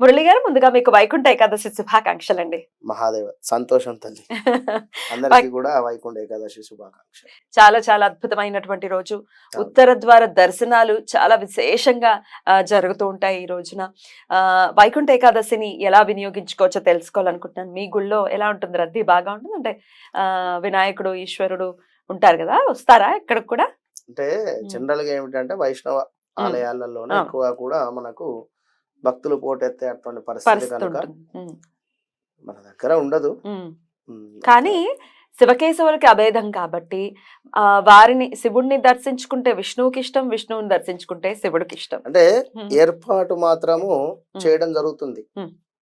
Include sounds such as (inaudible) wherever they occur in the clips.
మురళి గారు ముందుగా మీకు వైకుంఠ ఏకాదశి శుభాకాంక్షలు అండి మహాదేవ సంతోషం తల్లి. (laughs) అందరికీ కూడా వైకుంఠ ఏకాదశి శుభాకాంక్ష చాలా చాలా అద్భుతమైనటువంటి రోజు. ఉత్తర ద్వార దర్శనాలు చాలా విశేషంగా జరుగుతూ ఉంటాయి ఈ రోజున. ఆ, వైకుంఠ ఏకాదశిని ఎలా వినియోగించుకోవచ్చో తెలుసుకోవాలనుకుంటున్నాను. మీ గుళ్ళో ఎలా ఉంటుంది? రద్దీ బాగా ఉంటుంది? అంటే ఆ, వినాయకుడు ఈశ్వరుడు ఉంటారు కదా? వస్తారా ఇక్కడికి కూడా? అంటే జనరల్గా ఏమిటంటే వైష్ణవ ఆలయాలలోనే. ఎక్కువ కూడా మనకు భక్తులు పోటెత్తే అటువంటి పరిస్థితి కనుక మన దగ్గర ఉండదు. కానీ శివకేశవులకి అభేదం కాబట్టి ఆ వారిని శివుడిని దర్శించుకుంటే విష్ణువుకి ఇష్టం విష్ణువుని దర్శించుకుంటే శివుడికి ఇష్టం. అంటే. ఏర్పాటు మాత్రము చేయడం జరుగుతుంది.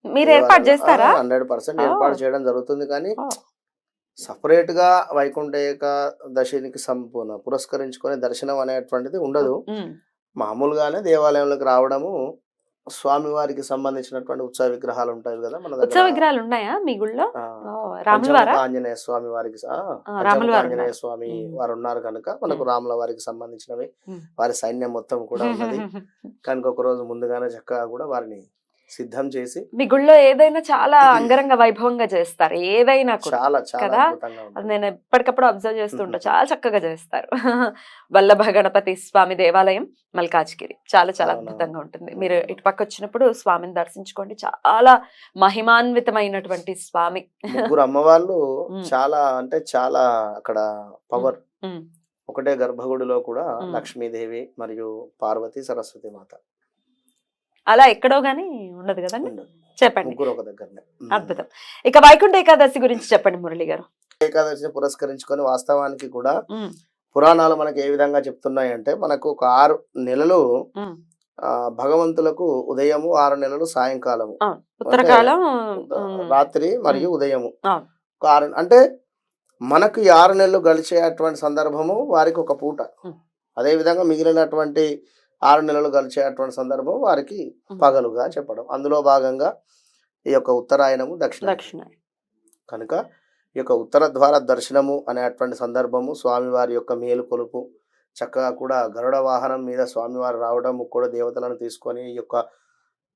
మీరు ఏర్పాటు చేస్తారా? Hundred percent. ఏర్పాటు చేయడం జరుగుతుంది కానీ. సపరేట్గా వైకుంఠ ఏకాదశినికి సంపూర్ణ పురస్కరించుకొని దర్శనం అనేటువంటిది ఉండదు. మామూలుగానే దేవాలయంలోకి రావడము స్వామివారికి సంబంధించినటువంటి ఉత్సవ విగ్రహాలు ఉంటాయి కదా మన ఉత్సవ విగ్రహాలు ఉన్నాయా మీ గుళ్ళో ఆంజనేయ స్వామి వారికి ఆంజనేయ. స్వామి. వారు ఉన్నారు కనుక మనకు. రాముల వారికి సంబంధించినవి. వారి సైన్యం మొత్తం కూడా ఉన్నది (laughs) కనుక ఒక రోజు ముందుగానే చక్కగా కూడా వారిని సిద్ధం చేసి మీ గుళ్ళో ఏదైనా చాలా (clears throat) అంగరంగ వైభవంగా చేస్తారు ఏదైనా చాలా కదా? అది నేను ఎప్పటికప్పుడు అబ్జర్వ్ చేస్తుంటా. (laughs) చాలా చక్కగా చేస్తారు (laughs) వల్లభ గణపతి స్వామి దేవాలయం మల్కాజ్గిరి చాలా చాలా. అద్భుతంగా ఉంటుంది మీరు ఇటుపక్క వచ్చినప్పుడు స్వామిని దర్శించుకోండి చాలా మహిమాన్వితమైనటువంటి స్వామి ముగ్గురు అమ్మవాళ్ళు. (laughs) చాలా అంటే చాలా అక్కడ పవర్. ఒకటే గర్భగుడిలో కూడా. లక్ష్మీదేవి మరియు పార్వతి సరస్వతి మాత అలా ఎక్కడో గానీ ఉండదు కదండి. చెప్పండి. ఒక దగ్గరనే. ఉమ్. అద్భుతం. ఇక వైకుంఠ ఏకాదశి గురించి చెప్పండి మురళి గారు. ఏకాదశిని పురస్కరించుకొని వాస్తవానికి కూడా పురాణాలు మనకి ఏ విధంగా చెప్తున్నాయి అంటే మనకు ఒక ఆరు నెలలు భగవంతులకు ఉదయము ఆరు నెలలు సాయంకాలము. ఉత్తరకాలం రాత్రి మరియు ఉదయము. ఒక ఆరు అంటే మనకు ఆరు నెలలు గడిచేటువంటి సందర్భము వారికి ఒక పూట. ఉమ్. అదే విధంగా మిగిలినటువంటి ఆరు నెలలు గడిచేటువంటి సందర్భం వారికి. పగలుగా చెప్పడం. అందులో భాగంగా ఈ యొక్క ఉత్తరాయణము దక్షిణ దక్షిణ కనుక ఈ యొక్క ఉత్తర ద్వార దర్శనము అనేటువంటి సందర్భము స్వామివారి యొక్క మేలు కొలుపు చక్కగా కూడా గరుడ వాహనం మీద స్వామివారు రావడం కూడా దేవతలను తీసుకొని ఈ యొక్క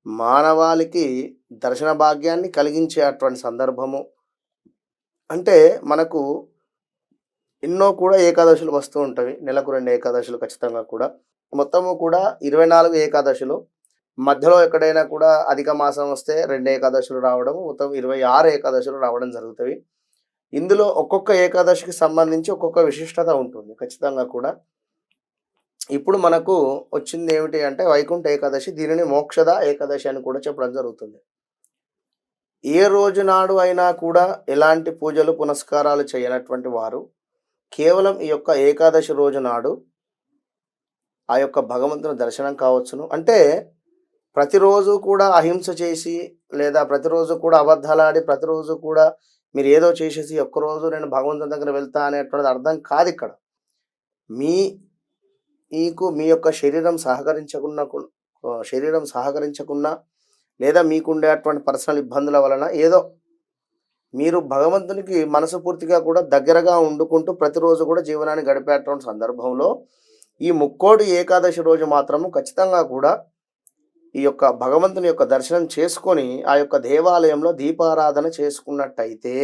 మానవాళికి దర్శన భాగ్యాన్ని కలిగించే అటువంటి సందర్భము. అంటే మనకు ఎన్నో కూడా ఏకాదశులు వస్తూ ఉంటాయి. నెలకు రెండు ఏకాదశులు ఖచ్చితంగా కూడా. మొత్తము కూడా ఇరవై నాలుగు ఏకాదశులు. మధ్యలో ఎక్కడైనా కూడా అధిక మాసం వస్తే రెండు ఏకాదశులు రావడం మొత్తం ఇరవై ఆరు ఏకాదశులు రావడం జరుగుతాయి ఇందులో ఒక్కొక్క ఏకాదశికి సంబంధించి ఒక్కొక్క విశిష్టత ఉంటుంది ఖచ్చితంగా కూడా. ఇప్పుడు మనకు వచ్చింది ఏమిటి అంటే వైకుంఠ ఏకాదశి దీనిని మోక్షద ఏకాదశి అని కూడా చెప్పడం జరుగుతుంది. ఏ రోజు నాడు అయినా కూడా ఎలాంటి పూజలు పునస్కారాలు చేయనటువంటి వారు కేవలం ఈ యొక్క ఏకాదశి రోజు నాడు ఆ యొక్క భగవంతుని దర్శనం కావచ్చును. అంటే ప్రతిరోజు కూడా అహింస చేసి లేదా ప్రతిరోజు కూడా అబద్ధాలాడి ప్రతిరోజు కూడా మీరు ఏదో చేసేసి ఒక్కరోజు నేను భగవంతుని దగ్గర వెళ్తా అనేటువంటిది అర్థం కాదు ఇక్కడ. మీ మీకు మీ యొక్క శరీరం సహకరించకున్న శరీరం సహకరించకున్నా లేదా మీకు ఉండేటువంటి పర్సనల్ ఇబ్బందుల వలన ఏదో మీరు భగవంతునికి మనసు పూర్తిగా కూడా దగ్గరగా ఉండుకుంటూ ప్రతిరోజు కూడా జీవనాన్ని గడిపేటువంటి సందర్భంలో ఈ ముక్కోటి ఏకాదశి రోజు మాత్రము ఖచ్చితంగా కూడా ఈ యొక్క భగవంతుని యొక్క దర్శనం చేసుకొని ఆ యొక్క దేవాలయంలో దీపారాధన చేసుకున్నట్టయితే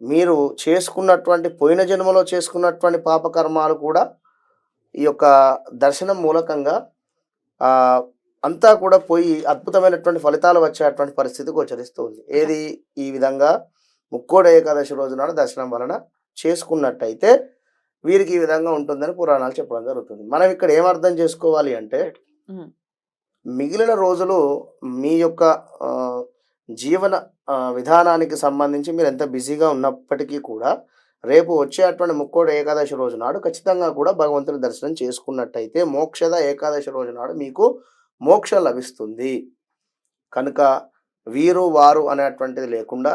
మీరు చేసుకున్నటువంటి పోయిన జన్మలో చేసుకున్నటువంటి పాపకర్మాలు కూడా ఈ యొక్క దర్శనం మూలకంగా అంతా కూడా పోయి అద్భుతమైనటువంటి ఫలితాలు వచ్చేటువంటి పరిస్థితి గోచరిస్తుంది ఏది ఈ విధంగా ముక్కోడ ఏకాదశి రోజు నాడు దర్శనం వలన చేసుకున్నట్టయితే వీరికి ఈ విధంగా ఉంటుందని పురాణాలు చెప్పడం జరుగుతుంది. మనం ఇక్కడ ఏం అర్థం చేసుకోవాలి అంటే మిగిలిన రోజులు మీ యొక్క జీవన విధానానికి సంబంధించి మీరు ఎంత బిజీగా ఉన్నప్పటికీ కూడా రేపు వచ్చేటువంటి ముక్కోటి ఏకాదశి రోజు నాడు ఖచ్చితంగా కూడా భగవంతుని దర్శనం చేసుకున్నట్టయితే మోక్షద ఏకాదశి రోజు నాడు మీకు మోక్షం లభిస్తుంది. కనుక వీరు వారు అనేటువంటిది లేకుండా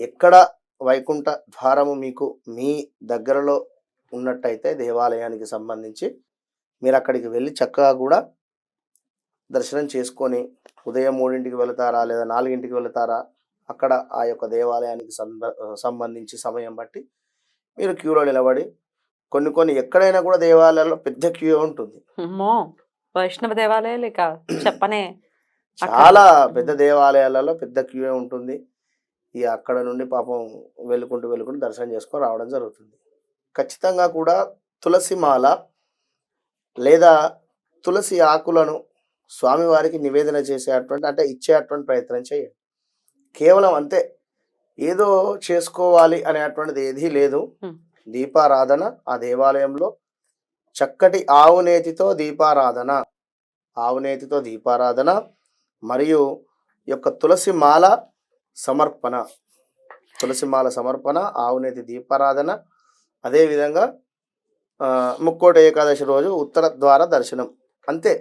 ఎక్కడ వైకుంఠ ద్వారము మీకు మీ దగ్గరలో ఉన్నట్టయితే దేవాలయానికి సంబంధించి మీరు అక్కడికి వెళ్ళి చక్కగా కూడా దర్శనం చేసుకొని ఉదయం మూడింటికి వెళతారా లేదా నాలుగింటికి వెళతారా అక్కడ ఆ యొక్క దేవాలయానికి సంబంధించి సమయం బట్టి మీరు క్యూలో నిలబడి కొన్ని కొన్ని ఎక్కడైనా కూడా దేవాలయాల్లో పెద్ద క్యూ ఉంటుంది. వైష్ణవ దేవాలయాలు ఇక చెప్పనే. చాలా పెద్ద దేవాలయాలలో పెద్ద క్యూ ఉంటుంది. ఇక అక్కడ నుండి పాపం వెళ్ళుకుంటూ వెళ్ళుకుంటూ దర్శనం చేసుకొని రావడం జరుగుతుంది. ఖచ్చితంగా కూడా తులసి మాల లేదా తులసి ఆకులను స్వామివారికి నివేదన చేసేటువంటి అంటే ఇచ్చేటువంటి ప్రయత్నం చేయండి. కేవలం అంతే ఏదో చేసుకోవాలి అనేటువంటిది ఏదీ లేదు. దీపారాధన ఆ దేవాలయంలో చక్కటి ఆవు నేతితో దీపారాధన ఆవు నేతితో దీపారాధన మరియు ఈ యొక్క తులసి మాల సమర్పణ తులసి మాల సమర్పణ ఆవునేతి దీపారాధన. అదేవిధంగా ముక్కోటి ఏకాదశి రోజు ఉత్తర ద్వార దర్శనం. అంతే.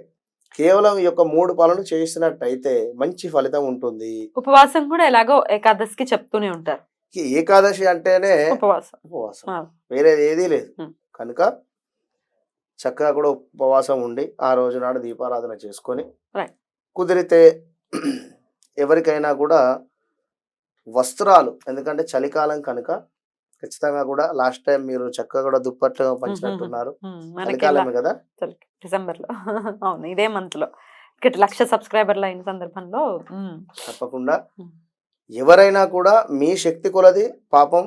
కేవలం ఈ యొక్క మూడు పనులు చేసినట్టయితే మంచి ఫలితం ఉంటుంది. ఉపవాసం కూడా ఎలాగో ఏకాదశికి చెప్తూనే ఉంటారు. ఏకాదశి అంటేనే ఉపవాసం. ఉపవాసం. వేరేది ఏదీ లేదు. కనుక చక్కగా కూడా ఉపవాసం ఉండి ఆ రోజు నాడు దీపారాధన చేసుకొని. కుదిరితే ఎవరికైనా కూడా వస్త్రాలు. ఎందుకంటే చలికాలం కనుక ఖచ్చితంగా కూడా లాస్ట్ టైం మీరు చక్కగా కూడా దుప్పట్లు పంచినట్టున్నారు. చలికాలమే కదా? డిసెంబర్లో అవును ఇదే మంత్లో ఇక్కడ లక్ష సబ్స్క్రైబర్లు అయిన సందర్భంలో తప్పకుండా. ఎవరైనా కూడా మీ శక్తి కొలది పాపం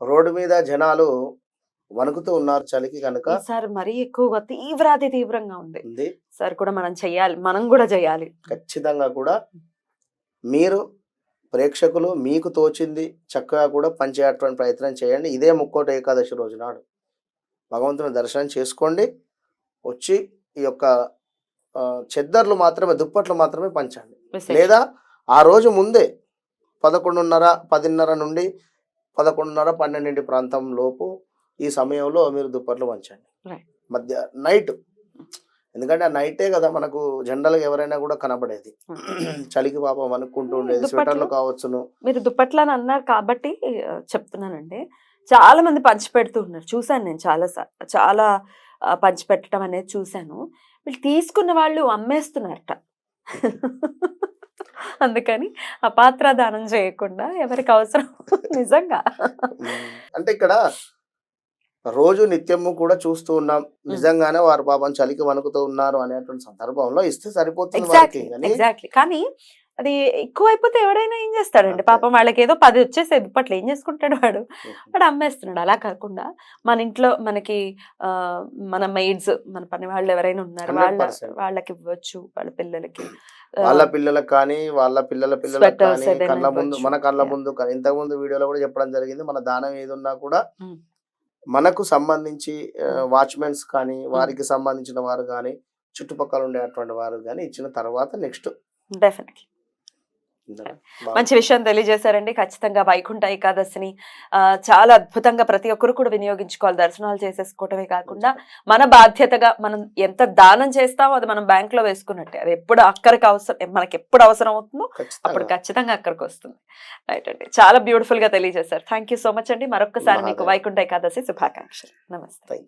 రోడ్డు మీద జనాలు వణుకుతూ ఉన్నారు చలికి కనుక. ఈసారి మరీ ఎక్కువగా తీవ్రాతి తీవ్రంగా ఉంది. ఉంది. సార్ కూడా మనం చెయ్యాలి మనం కూడా చేయాలి. ఖచ్చితంగా కూడా మీరు ప్రేక్షకులు మీకు తోచింది చక్కగా కూడా పనిచేయటువంటి ప్రయత్నం చేయండి. ఇదే ముక్కోటి ఏకాదశి రోజు నాడు. భగవంతుని దర్శనం చేసుకోండి. వచ్చి ఈ యొక్క చెద్దర్లు మాత్రమే దుప్పట్లు మాత్రమే పంచండి. లేదా ఆ రోజు ముందే పదకొండున్నర పదిన్నర నుండి పదకొండున్నర పన్నెండింటి ప్రాంతం లోపు ఈ సమయంలో మీరు దుప్పట్లు పంచండి. మధ్య నైట్ ఎందుకంటే ఆ నైటే కదా మనకు జనరల్గా ఎవరైనా కూడా కనబడేది. (clears throat) చలికి పాపం అనుకుంటూ ఉండేది? స్వెటర్లు కావచ్చును. మీరు దుప్పట్లు అని అన్నారు కాబట్టి చెప్తున్నానండి. చాలా మంది పంచి పెడుతూ ఉన్నారు. చూశాను నేను చాలా చాలా పంచి పెట్టడం అనేది చూశాను. వీళ్ళు తీసుకున్న వాళ్ళు అమ్మేస్తున్నారట. (laughs) అందుకని అపాత్ర దానం చేయకుండా ఎవరికి అవసరం? (laughs) నిజంగా. అంటే ఇక్కడ రోజు నిత్యము కూడా చూస్తూ ఉన్నాం నిజంగానే వారు పాపం చలికి వణుకుతూ ఉన్నారు అనేటువంటి సందర్భంలో ఇస్తే సరిపోతుంది వారికి కానీ అది ఎక్కువ అయిపోతే ఎవడైనా ఏం చేస్తాడండి. పాపం వాళ్ళకి ఏదో పది వచ్చేసే దుప్పట్లు ఏం చేసుకుంటాడు వాడు వాడు అమ్మేస్తున్నాడు అలా కాకుండా మన ఇంట్లో మనకి మన మెయిడ్స్ మన పని వాళ్ళు ఎవరైనా ఉన్నారు వాళ్ళ 100%. వాళ్ళకి ఇవ్వచ్చు వాళ్ళ పిల్లలకి వాళ్ళ పిల్లలకు కానీ వాళ్ళ పిల్లల పిల్లలకు కానీ కళ్ళ ముందు. మన కళ్ళ. ముందు ఇంతకు ముందు వీడియోలో కూడా చెప్పడం జరిగింది మన దానం ఏది ఉన్నా కూడా. మనకు సంబంధించి వాచ్మెన్స్ కానీ వారికి సంబంధించిన వారు కానీ చుట్టుపక్కల ఉండేటువంటి వారు కానీ ఇచ్చిన తర్వాత నెక్స్ట్ డెఫినెట్లీ మంచి విషయం తెలియజేశారండి. ఖచ్చితంగా వైకుంఠ ఏకాదశిని ఆ, చాలా అద్భుతంగా ప్రతి ఒక్కరు కూడా వినియోగించుకోవాలి. దర్శనాలు చేసేసుకోవటమే కాకుండా మన బాధ్యతగా మనం ఎంత దానం చేస్తామో అది మనం బ్యాంక్లో వేసుకున్నట్టే. అది ఎప్పుడు అక్కడికి అవసరం మనకి ఎప్పుడు అవసరం అవుతుందో అప్పుడు ఖచ్చితంగా అక్కడికి వస్తుంది. రైట్ అండి. చాలా బ్యూటిఫుల్గా తెలియజేశారు. థ్యాంక్ యూ సో మచ్ అండి. మరొకసారి మీకు. వైకుంఠ ఏకాదశి శుభాకాంక్షలు. నమస్తే.